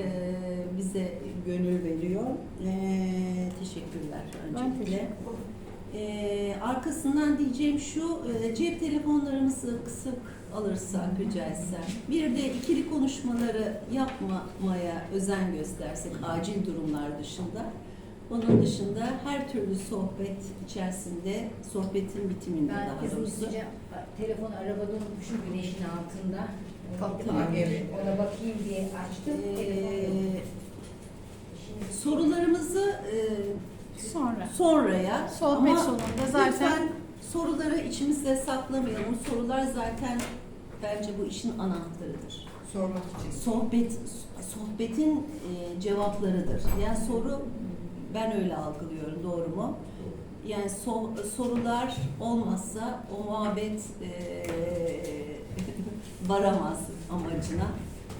e, bize gönül veriyor. E, teşekkürler öncelikle. E, arkasından diyeceğim şu, e, cep telefonlarımızı kısık alırsak rica etsem. Bir de ikili konuşmaları yapmamaya özen göstersek acil durumlar dışında. Onun dışında her türlü sohbet içerisinde, sohbetin bitiminde Ben daha kızım doğrusu. isteyeceğim. Telefonu arabada unutmuşum güneşin altında. Tatlı, evet. Ona bakayım diye açtım. Ee, sorularımızı e, Sonra. sonraya Sohbet ama sonunda zaten soruları içimizde saklamayalım. Sorular zaten bence bu işin anahtarıdır. Sormak için. Sohbet sohbetin e, cevaplarıdır. Yani soru ben öyle algılıyorum. Doğru mu? Yani so- sorular olmazsa o muhabbet e, varamaz amacına.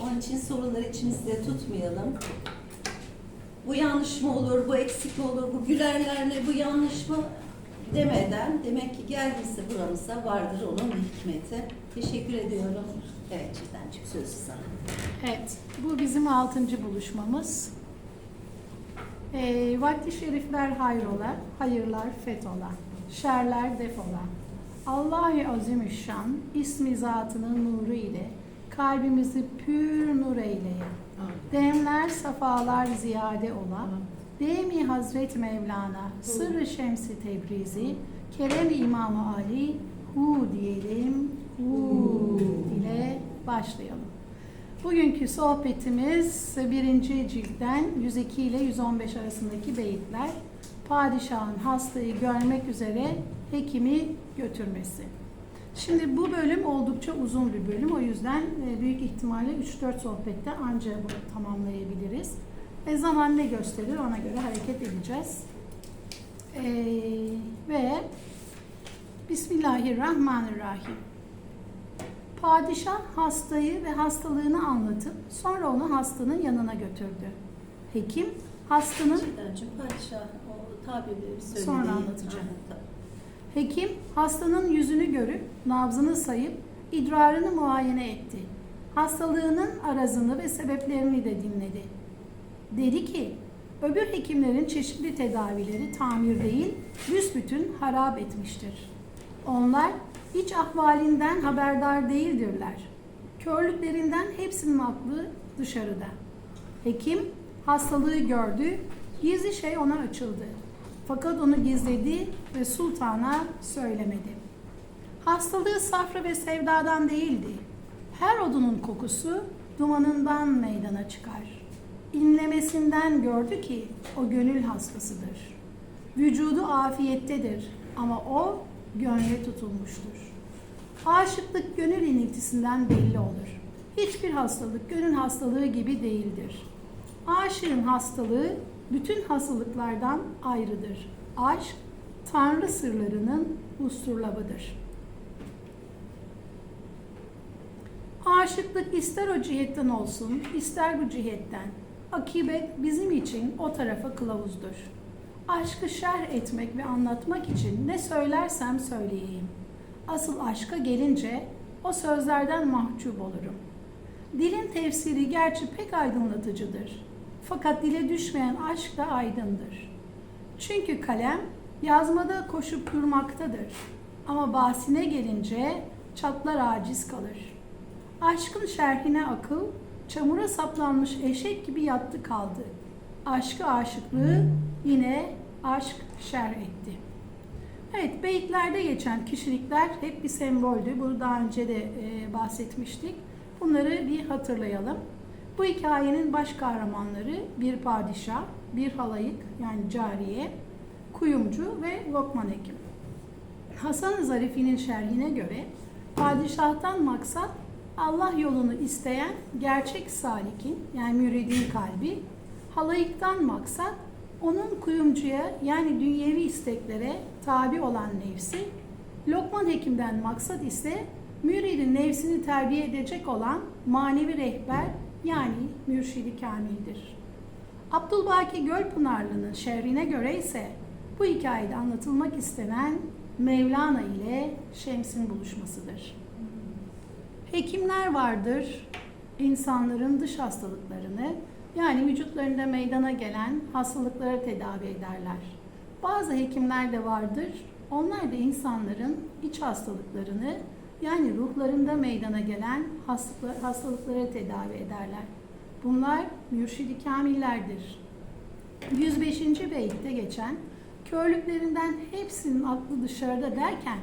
Onun için soruları içimizde tutmayalım. Bu yanlış mı olur, bu eksik mi olur, bu gülerler ne, bu yanlış mı demeden demek ki geldiyse buramıza vardır onun hikmeti. Teşekkür ediyorum. Evet Çiğdemciğim sözü sana. evet bu bizim altıncı buluşmamız. Ee, vakti şerifler hayrola, hayırlar fethola, şerler defola. Allah-u Azimüşşan ismi zatının nuru ile kalbimizi pür nur eyleye. Demler safalar ziyade ola. Demi Hazret Mevlana sırrı şemsi tebrizi Kerem İmam Ali hu diyelim hu ile başlayalım. Bugünkü sohbetimiz birinci ciltten 102 ile 115 arasındaki beyitler. Padişahın hastayı görmek üzere hekimi götürmesi. Şimdi bu bölüm oldukça uzun bir bölüm. O yüzden e, büyük ihtimalle 3-4 sohbette anca bunu tamamlayabiliriz. E, zaman ne gösterir ona göre hareket edeceğiz. E, ve Bismillahirrahmanirrahim. Padişah hastayı ve hastalığını anlatıp sonra onu hastanın yanına götürdü. Hekim hastanın Çiğdemciğim padişah o tabirleri söylediği. Sonra anlatacağım. Aha, tamam. Hekim hastanın yüzünü görüp nabzını sayıp idrarını muayene etti. Hastalığının arazını ve sebeplerini de dinledi. Dedi ki, öbür hekimlerin çeşitli tedavileri tamir değil, büsbütün harap etmiştir. Onlar iç ahvalinden haberdar değildirler. Körlüklerinden hepsinin aklı dışarıda. Hekim hastalığı gördü, gizli şey ona açıldı. Fakat onu gizledi ve sultana söylemedi. Hastalığı safra ve sevdadan değildi. Her odunun kokusu dumanından meydana çıkar. İnlemesinden gördü ki o gönül hastasıdır. Vücudu afiyettedir ama o gönle tutulmuştur. Aşıklık gönül iniltisinden belli olur. Hiçbir hastalık gönül hastalığı gibi değildir. Aşığın hastalığı bütün hastalıklardan ayrıdır. Aşk, Tanrı sırlarının usturlabıdır. Aşıklık ister o cihetten olsun, ister bu cihetten. Akibet bizim için o tarafa kılavuzdur. Aşkı şerh etmek ve anlatmak için ne söylersem söyleyeyim. Asıl aşka gelince o sözlerden mahcup olurum. Dilin tefsiri gerçi pek aydınlatıcıdır. Fakat dile düşmeyen aşk da aydındır. Çünkü kalem yazmada koşup durmaktadır. Ama bahsine gelince çatlar aciz kalır. Aşkın şerhine akıl, çamura saplanmış eşek gibi yattı kaldı. Aşkı aşıklığı yine aşk şerh etti. Evet, beyitlerde geçen kişilikler hep bir semboldü. Bunu daha önce de e, bahsetmiştik. Bunları bir hatırlayalım. Bu hikayenin baş kahramanları bir padişah, bir halayık yani cariye, kuyumcu ve lokman hekim. Hasan-ı Zarifi'nin şerhine göre padişahtan maksat Allah yolunu isteyen gerçek salikin yani müridin kalbi, halayıktan maksat onun kuyumcuya yani dünyevi isteklere tabi olan nefsi, Lokman Hekim'den maksat ise müridin nefsini terbiye edecek olan manevi rehber yani mürşidi kamildir. Abdülbaki Gölpınarlı'nın şehrine göre ise bu hikayede anlatılmak istenen Mevlana ile Şems'in buluşmasıdır. Hekimler vardır, insanların dış hastalıklarını yani vücutlarında meydana gelen hastalıkları tedavi ederler. Bazı hekimler de vardır. Onlar da insanların iç hastalıklarını yani ruhlarında meydana gelen hastalıkları tedavi ederler. Bunlar mürşidi kamillerdir. 105. beytte geçen körlüklerinden hepsinin aklı dışarıda derken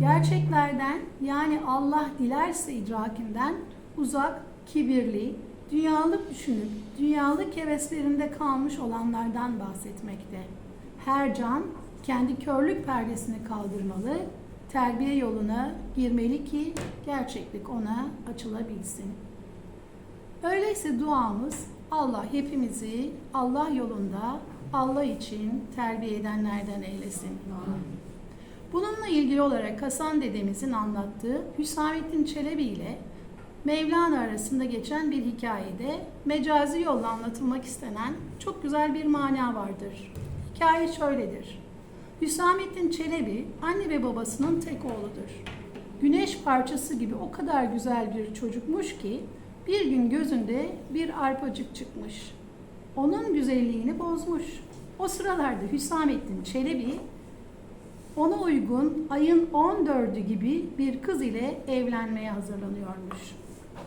gerçeklerden yani Allah dilerse idrakinden uzak, kibirli, dünyalık düşünüp dünyalık heveslerinde kalmış olanlardan bahsetmekte. Her can kendi körlük perdesini kaldırmalı, terbiye yoluna girmeli ki gerçeklik ona açılabilsin. Öyleyse duamız Allah hepimizi Allah yolunda Allah için terbiye edenlerden eylesin. Bununla ilgili olarak Hasan dedemizin anlattığı Hüsamettin Çelebi ile Mevlana arasında geçen bir hikayede mecazi yolla anlatılmak istenen çok güzel bir mana vardır. Hikaye şöyledir. Hüsamettin Çelebi anne ve babasının tek oğludur. Güneş parçası gibi o kadar güzel bir çocukmuş ki bir gün gözünde bir arpacık çıkmış. Onun güzelliğini bozmuş. O sıralarda Hüsamettin Çelebi ona uygun ayın 14'ü gibi bir kız ile evlenmeye hazırlanıyormuş.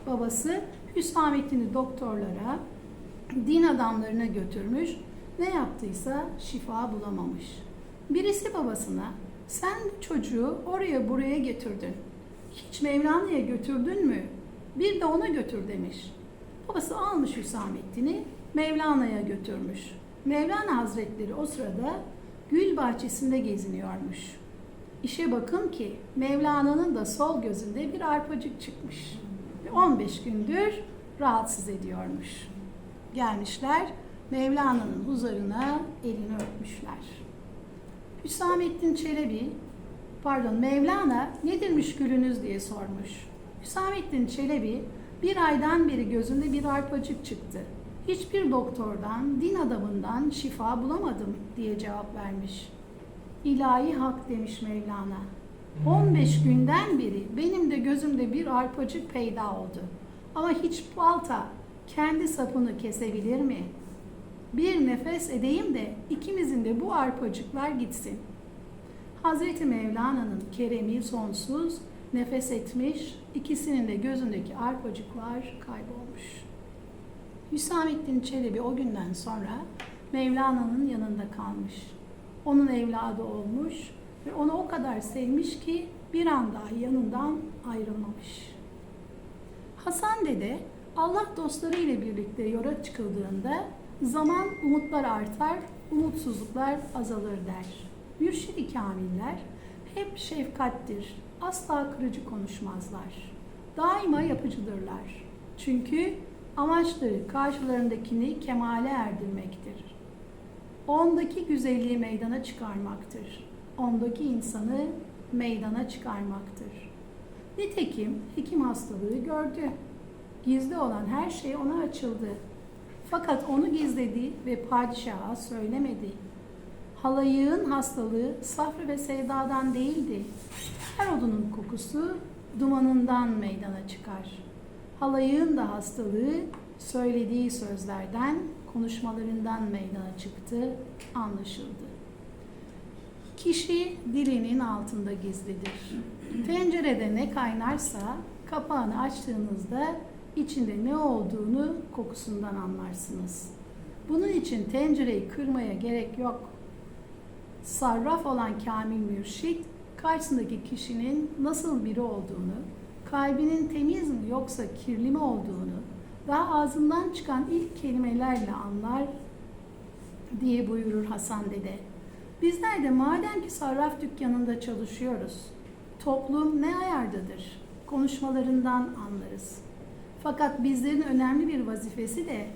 Babası Hüsamettin'i doktorlara, din adamlarına götürmüş, ne yaptıysa şifa bulamamış. Birisi babasına, sen çocuğu oraya buraya getirdin. Hiç Mevlana'ya götürdün mü? Bir de ona götür demiş. Babası almış Hüsamettin'i Mevlana'ya götürmüş. Mevlana Hazretleri o sırada gül bahçesinde geziniyormuş. İşe bakın ki Mevlana'nın da sol gözünde bir arpacık çıkmış. Ve 15 gündür rahatsız ediyormuş. Gelmişler Mevlana'nın huzuruna elini öpmüşler. Hüsamettin Çelebi, pardon Mevlana nedir müşkülünüz diye sormuş. Hüsamettin Çelebi bir aydan beri gözünde bir arpacık çıktı. Hiçbir doktordan, din adamından şifa bulamadım diye cevap vermiş. İlahi hak demiş Mevlana. 15 günden beri benim de gözümde bir arpacık peyda oldu. Ama hiç balta kendi sapını kesebilir mi? Bir nefes edeyim de ikimizin de bu arpacıklar gitsin. Hazreti Mevlana'nın keremi sonsuz, nefes etmiş, ikisinin de gözündeki arpacıklar kaybolmuş. Hüsamettin Çelebi o günden sonra Mevlana'nın yanında kalmış. Onun evladı olmuş ve onu o kadar sevmiş ki bir an dahi yanından ayrılmamış. Hasan dede Allah dostları ile birlikte yola çıkıldığında zaman umutlar artar, umutsuzluklar azalır der. Mürşid-i kamiller hep şefkattir, asla kırıcı konuşmazlar. Daima yapıcıdırlar. Çünkü amaçları karşılarındakini kemale erdirmektir. Ondaki güzelliği meydana çıkarmaktır. Ondaki insanı meydana çıkarmaktır. Nitekim hekim hastalığı gördü. Gizli olan her şey ona açıldı. Fakat onu gizledi ve padişaha söylemedi. Halayığın hastalığı safra ve sevdadan değildi. Her odunun kokusu dumanından meydana çıkar. Halayığın da hastalığı söylediği sözlerden, konuşmalarından meydana çıktı, anlaşıldı. Kişi dilinin altında gizlidir. Tencerede ne kaynarsa kapağını açtığınızda içinde ne olduğunu kokusundan anlarsınız. Bunun için tencereyi kırmaya gerek yok. Sarraf olan kamil mürşit karşısındaki kişinin nasıl biri olduğunu, kalbinin temiz mi yoksa kirli mi olduğunu daha ağzından çıkan ilk kelimelerle anlar diye buyurur Hasan dede. Bizler de madem ki sarraf dükkanında çalışıyoruz, toplum ne ayardadır? Konuşmalarından anlarız. Fakat bizlerin önemli bir vazifesi de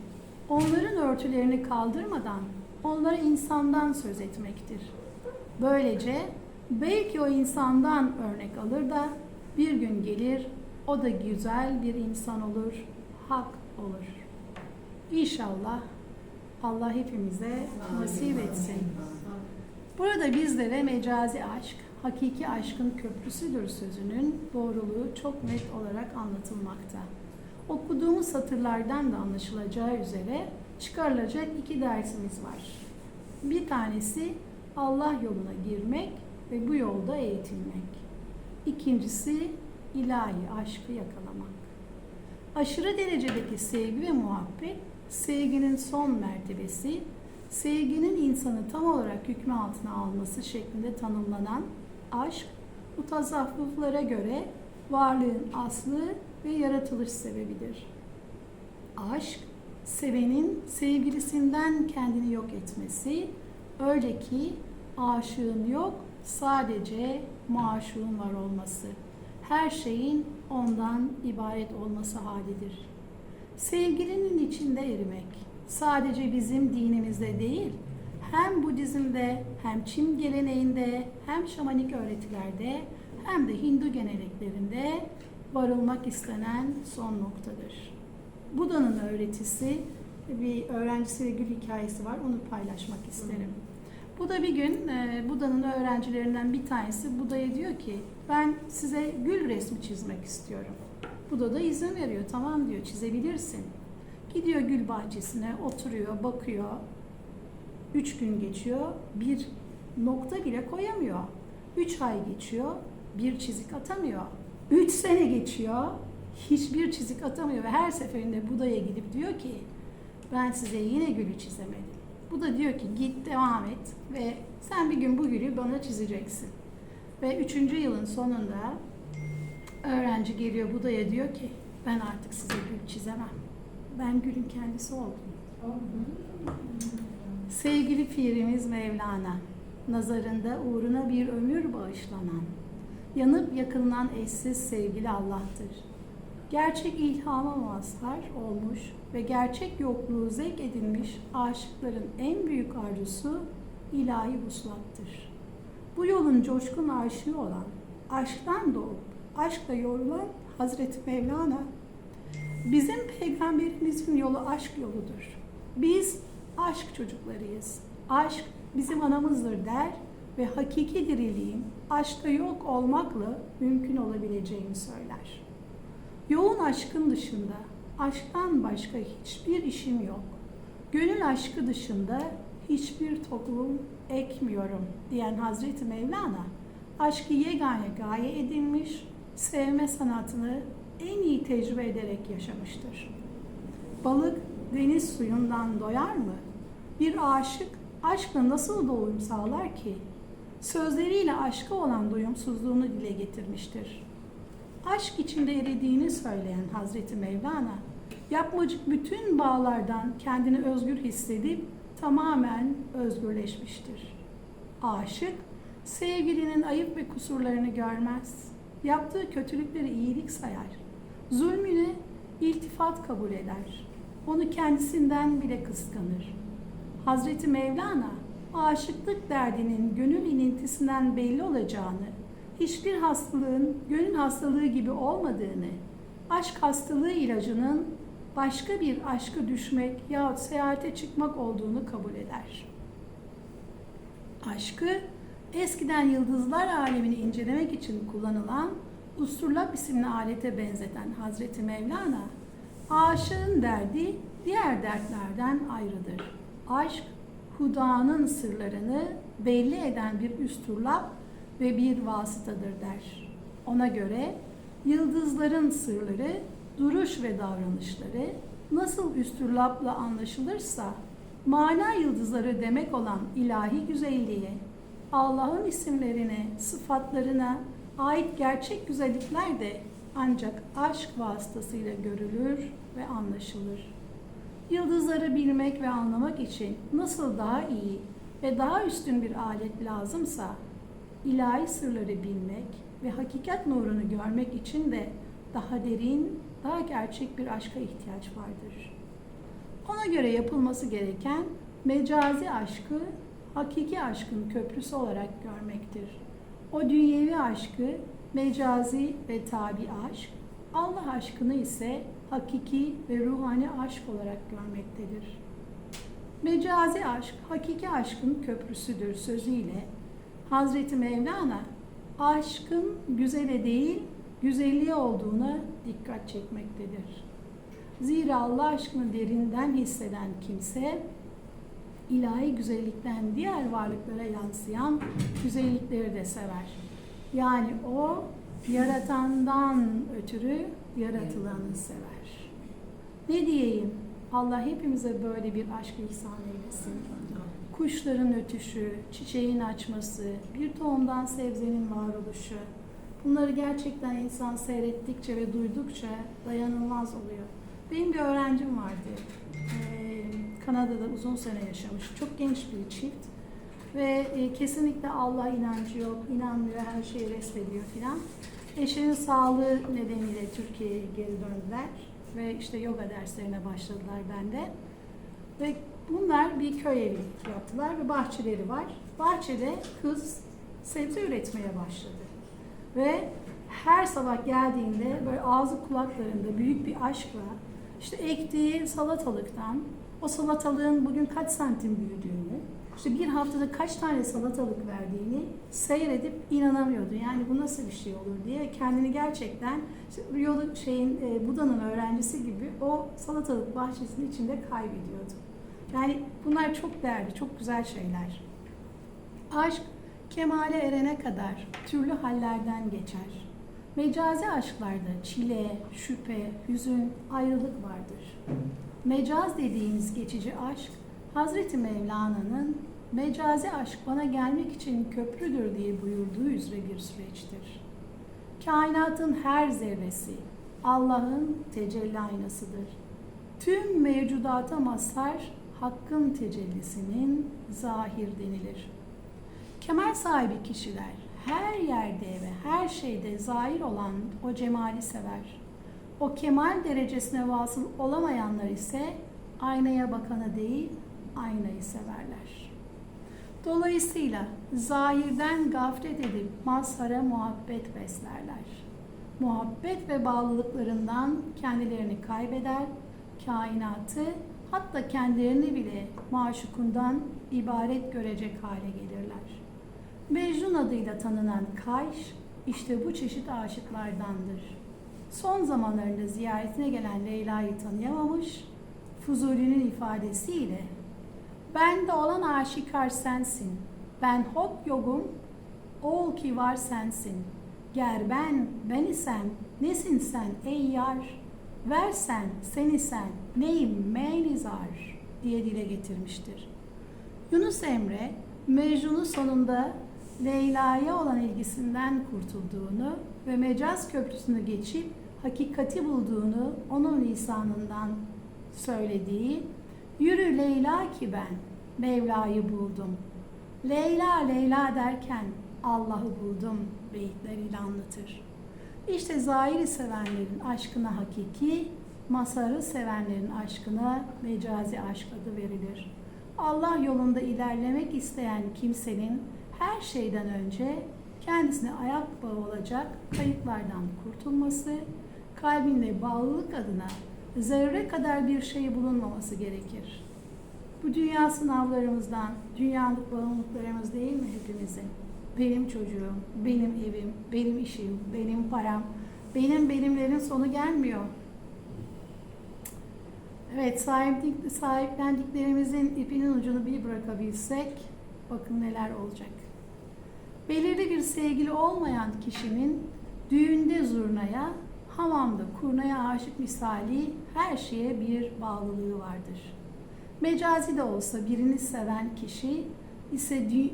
onların örtülerini kaldırmadan onlara insandan söz etmektir. Böylece belki o insandan örnek alır da bir gün gelir o da güzel bir insan olur, hak olur. İnşallah Allah hepimize nasip etsin. Burada bizlere mecazi aşk, hakiki aşkın köprüsüdür sözünün doğruluğu çok net olarak anlatılmakta. Okuduğumuz satırlardan da anlaşılacağı üzere çıkarılacak iki dersimiz var. Bir tanesi Allah yoluna girmek ve bu yolda eğitilmek. İkincisi ilahi aşkı yakalamak. Aşırı derecedeki sevgi ve muhabbet sevginin son mertebesi, sevginin insanı tam olarak hükmü altına alması şeklinde tanımlanan aşk, bu tasavvuflara göre varlığın aslı ve yaratılış sebebidir. Aşk, sevenin sevgilisinden kendini yok etmesi, öyle ki aşığın yok, sadece maşuğun var olması. Her şeyin ondan ibaret olması halidir. Sevgilinin içinde erimek sadece bizim dinimizde değil, hem Budizm'de, hem Çin geleneğinde, hem şamanik öğretilerde, hem de Hindu geleneklerinde varılmak istenen son noktadır. Buda'nın öğretisi, bir öğrencisiyle gül hikayesi var, onu paylaşmak isterim. Buda bir gün, e, Buda'nın öğrencilerinden bir tanesi Buda'ya diyor ki, ben size gül resmi çizmek istiyorum. Buda da izin veriyor, tamam diyor, çizebilirsin. Gidiyor gül bahçesine, oturuyor, bakıyor. Üç gün geçiyor, bir nokta bile koyamıyor. Üç ay geçiyor, bir çizik atamıyor. Üç sene geçiyor, hiçbir çizik atamıyor ve her seferinde Buda'ya gidip diyor ki, ben size yine gülü çizemedim. Bu da diyor ki git devam et ve sen bir gün bu gülü bana çizeceksin. Ve üçüncü yılın sonunda öğrenci geliyor Buda'ya diyor ki ben artık size gül çizemem. Ben gülün kendisi oldum. Sevgili pirimiz Mevlana, nazarında uğruna bir ömür bağışlanan, yanıp yakınılan eşsiz sevgili Allah'tır. Gerçek ilhama mazhar olmuş ve gerçek yokluğu zevk edinmiş aşıkların en büyük arzusu ilahi vuslattır. Bu yolun coşkun aşığı olan, aşktan doğup aşkla yorulan Hazreti Mevlana, bizim peygamberimizin yolu aşk yoludur. Biz aşk çocuklarıyız. Aşk bizim anamızdır der ve hakiki diriliğin aşkta yok olmakla mümkün olabileceğini söyler. Yoğun aşkın dışında aşktan başka hiçbir işim yok. Gönül aşkı dışında hiçbir toplum ekmiyorum diyen Hazreti Mevlana aşkı yegane gaye edinmiş, sevme sanatını en iyi tecrübe ederek yaşamıştır. Balık deniz suyundan doyar mı? Bir aşık aşkla nasıl doyum sağlar ki? Sözleriyle aşka olan doyumsuzluğunu dile getirmiştir. Aşk içinde eridiğini söyleyen Hazreti Mevlana, yapmacık bütün bağlardan kendini özgür hissedip tamamen özgürleşmiştir. Aşık, sevgilinin ayıp ve kusurlarını görmez. Yaptığı kötülükleri iyilik sayar. Zulmüne iltifat kabul eder. Onu kendisinden bile kıskanır. Hazreti Mevlana, aşıklık derdinin gönül inintisinden belli olacağını, hiçbir hastalığın gönül hastalığı gibi olmadığını, aşk hastalığı ilacının başka bir aşka düşmek yahut seyahate çıkmak olduğunu kabul eder. Aşkı eskiden yıldızlar alemini incelemek için kullanılan usturlap isimli alete benzeten Hazreti Mevlana, aşığın derdi diğer dertlerden ayrıdır. Aşk, hudanın sırlarını belli eden bir üsturlap ve bir vasıtadır der. Ona göre yıldızların sırları, duruş ve davranışları nasıl üstürlapla anlaşılırsa, mana yıldızları demek olan ilahi güzelliğe, Allah'ın isimlerine, sıfatlarına ait gerçek güzellikler de ancak aşk vasıtasıyla görülür ve anlaşılır. Yıldızları bilmek ve anlamak için nasıl daha iyi ve daha üstün bir alet lazımsa, ilahi sırları bilmek ve hakikat nurunu görmek için de daha derin, daha gerçek bir aşka ihtiyaç vardır. Ona göre yapılması gereken mecazi aşkı hakiki aşkın köprüsü olarak görmektir. O dünyevi aşkı mecazi ve tabi aşk, Allah aşkını ise hakiki ve ruhani aşk olarak görmektedir. Mecazi aşk, hakiki aşkın köprüsüdür sözüyle Hazreti Mevlana aşkın güzele değil, güzelliğe olduğuna dikkat çekmektedir. Zira Allah aşkını derinden hisseden kimse ilahi güzellikten diğer varlıklara yansıyan güzellikleri de sever. Yani o yaratandan ötürü yaratılanı sever. Ne diyeyim? Allah hepimize böyle bir aşk ihsan eylesin. Kuşların ötüşü, çiçeğin açması, bir tohumdan sebzenin varoluşu. Bunları gerçekten insan seyrettikçe ve duydukça dayanılmaz oluyor. Benim bir öğrencim vardı. Ee, Kanada'da uzun sene yaşamış. Çok genç bir çift. Ve e, kesinlikle Allah inancı yok, inanmıyor, her şeyi reddediyor filan. Eşinin sağlığı nedeniyle Türkiye'ye geri döndüler. Ve işte yoga derslerine başladılar bende. Ve bunlar bir köy evi yaptılar ve bahçeleri var. Bahçede kız sebze üretmeye başladı. Ve her sabah geldiğinde böyle ağzı kulaklarında büyük bir aşkla işte ektiği salatalıktan o salatalığın bugün kaç santim büyüdüğünü, işte bir haftada kaç tane salatalık verdiğini seyredip inanamıyordu. Yani bu nasıl bir şey olur diye kendini gerçekten işte yolu şeyin e, Buda'nın öğrencisi gibi o salatalık bahçesinin içinde kaybediyordu. Yani bunlar çok değerli, çok güzel şeyler. Aşk kemale erene kadar türlü hallerden geçer. Mecazi aşklarda çile, şüphe, hüzün, ayrılık vardır. Mecaz dediğimiz geçici aşk, Hazreti Mevlana'nın mecazi aşk bana gelmek için köprüdür diye buyurduğu üzere bir süreçtir. Kainatın her zerresi Allah'ın tecelli aynasıdır. Tüm mevcudata mazhar Hakk'ın tecellisinin zahir denilir. Kemal sahibi kişiler her yerde ve her şeyde zahir olan o cemali sever. O kemal derecesine vasıl olamayanlar ise aynaya bakana değil, aynayı severler. Dolayısıyla zahirden gaflet edip mazhara muhabbet beslerler. Muhabbet ve bağlılıklarından kendilerini kaybeder, kainatı hatta kendilerini bile maşukundan ibaret görecek hale gelirler. Mecnun adıyla tanınan Kayş, işte bu çeşit aşıklardandır. Son zamanlarında ziyaretine gelen Leyla'yı tanıyamamış, Fuzuli'nin ifadesiyle Bende olan aşikar sensin, ben hop yogum, ol ki var sensin. Ger ben, ben isem, nesin sen ey yar? Versen, sen isen, neyim meynizar diye dile getirmiştir. Yunus Emre, Mecnun'u sonunda Leyla'ya olan ilgisinden kurtulduğunu ve mecaz köprüsünü geçip hakikati bulduğunu onun lisanından söylediği Yürü Leyla ki ben Mevla'yı buldum. Leyla Leyla derken Allah'ı buldum beyitleriyle anlatır. İşte zahiri sevenlerin aşkına hakiki, masarı sevenlerin aşkına mecazi aşk adı verilir. Allah yolunda ilerlemek isteyen kimsenin her şeyden önce kendisine ayak bağı olacak kayıplardan kurtulması, kalbinde bağlılık adına zerre kadar bir şey bulunmaması gerekir. Bu dünya sınavlarımızdan, dünyalık bağımlılıklarımız değil mi hepimizin? Benim çocuğum, benim evim, benim işim, benim param, benim benimlerin sonu gelmiyor. Evet, sahiplik, sahiplendiklerimizin ipinin ucunu bir bırakabilsek, bakın neler olacak. Belirli bir sevgili olmayan kişinin düğünde zurnaya, hamamda kurnaya aşık misali her şeye bir bağlılığı vardır. Mecazi de olsa birini seven kişi ise dü-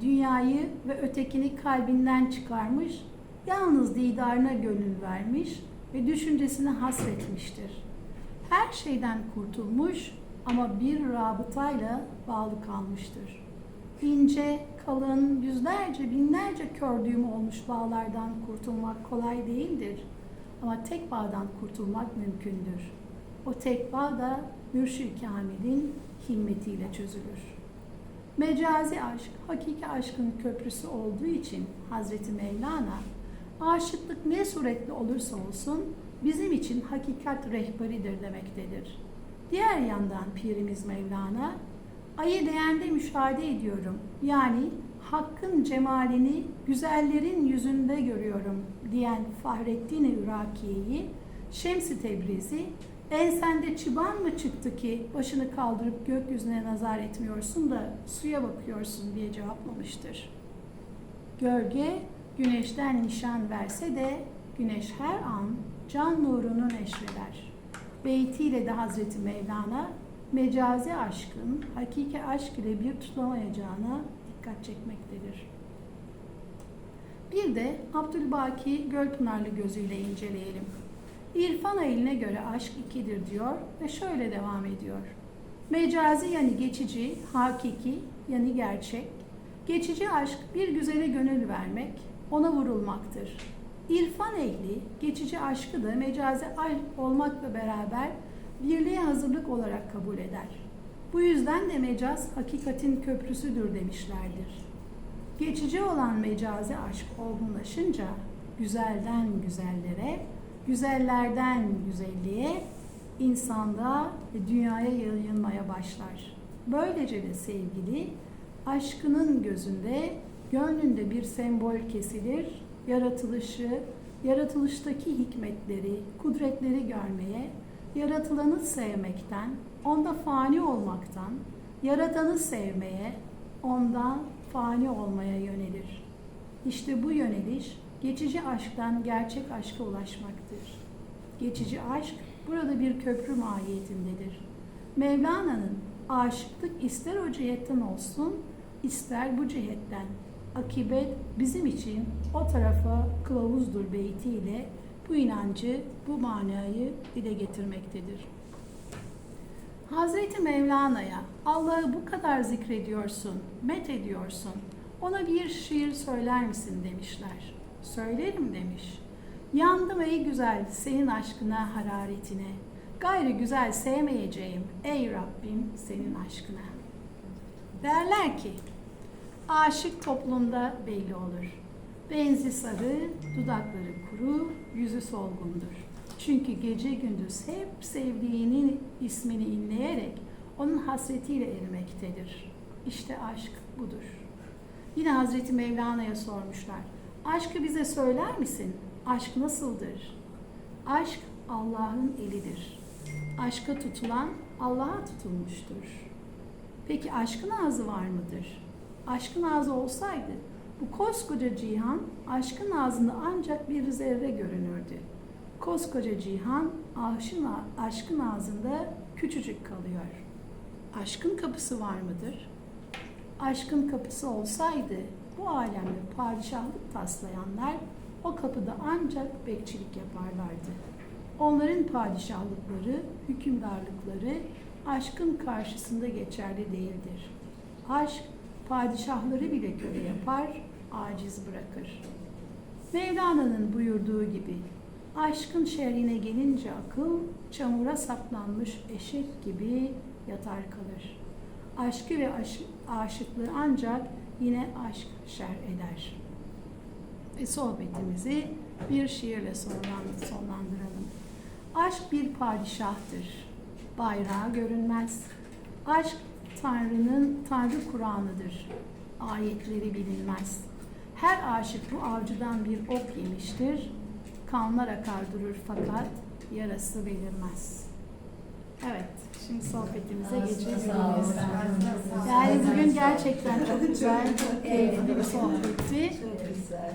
dünyayı ve ötekini kalbinden çıkarmış, yalnız didarına gönül vermiş ve düşüncesine hasretmiştir. Her şeyden kurtulmuş ama bir rabıtayla bağlı kalmıştır. İnce, kalın, yüzlerce, binlerce kör düğüm olmuş bağlardan kurtulmak kolay değildir. Ama tek bağdan kurtulmak mümkündür. O tek bağ da Mürşid Kamil'in himmetiyle çözülür. Mecazi aşk, hakiki aşkın köprüsü olduğu için Hazreti Mevlana, aşıklık ne suretli olursa olsun bizim için hakikat rehberidir demektedir. Diğer yandan Pirimiz Mevlana, ayı leğende müşahede ediyorum. Yani hakkın cemalini güzellerin yüzünde görüyorum diyen Fahrettin Iraki'yi Şems-i Tebrizi Ensende çıban mı çıktı ki başını kaldırıp gökyüzüne nazar etmiyorsun da suya bakıyorsun diye cevaplamıştır. Gölge güneşten nişan verse de güneş her an can nurunu neşreder. Beytiyle de Hazreti Mevlana mecazi aşkın hakiki aşk ile bir tutamayacağına dikkat çekmektedir. Bir de Abdülbaki Gölpınarlı gözüyle inceleyelim. İrfan eline göre aşk ikidir diyor ve şöyle devam ediyor. Mecazi yani geçici, hakiki yani gerçek. Geçici aşk bir güzele gönül vermek, ona vurulmaktır. İrfan ehli geçici aşkı da mecazi aşk olmakla beraber birliğe hazırlık olarak kabul eder. Bu yüzden de mecaz hakikatin köprüsüdür demişlerdir. Geçici olan mecazi aşk olgunlaşınca güzelden güzellere, güzellerden güzelliğe, insanda ve dünyaya yayılmaya başlar. Böylece de sevgili aşkının gözünde, gönlünde bir sembol kesilir, yaratılışı, yaratılıştaki hikmetleri, kudretleri görmeye, yaratılanı sevmekten, onda fani olmaktan, yaratanı sevmeye, ondan fani olmaya yönelir. İşte bu yöneliş geçici aşktan gerçek aşka ulaşmaktır. Geçici aşk burada bir köprü mahiyetindedir. Mevlana'nın aşıklık ister o cihetten olsun, ister bu cihetten. Akibet bizim için o tarafa kılavuzdur beytiyle bu inancı, bu manayı dile getirmektedir. Hazreti Mevlana'ya Allah'ı bu kadar zikrediyorsun, met ediyorsun. Ona bir şiir söyler misin demişler. Söylerim demiş. Yandım ey güzel senin aşkına hararetine. Gayrı güzel sevmeyeceğim ey Rabbim senin aşkına. Derler ki aşık toplumda belli olur. Benzi sarı, dudakları kuru, yüzü solgundur. Çünkü gece gündüz hep sevdiğinin ismini inleyerek onun hasretiyle erimektedir. İşte aşk budur. Yine Hazreti Mevlana'ya sormuşlar. Aşkı bize söyler misin? Aşk nasıldır? Aşk Allah'ın elidir. Aşka tutulan Allah'a tutulmuştur. Peki aşkın ağzı var mıdır? Aşkın ağzı olsaydı bu koskoca cihan aşkın ağzında ancak bir zerre görünürdü. Koskoca cihan aşkın, aşkın ağzında küçücük kalıyor. Aşkın kapısı var mıdır? Aşkın kapısı olsaydı bu alemde padişahlık taslayanlar o kapıda ancak bekçilik yaparlardı. Onların padişahlıkları, hükümdarlıkları aşkın karşısında geçerli değildir. Aşk padişahları bile köle yapar, aciz bırakır. Mevlana'nın buyurduğu gibi aşkın şehrine gelince akıl çamura saplanmış eşek gibi yatar kalır. Aşkı ve aş- aşıklığı ancak yine aşk şer eder. Ve sohbetimizi bir şiirle sonlan- sonlandıralım. Aşk bir padişahtır. Bayrağı görünmez. Aşk Tanrı'nın Tanrı Kur'an'ıdır. Ayetleri bilinmez. Her aşık bu avcıdan bir ok yemiştir. Kanlar akar durur fakat yarası belirmez. Evet, şimdi sohbetimize geçebiliriz. Yani bugün gerçekten çok güzel, keyifli bir sohbetti. Çok güzel.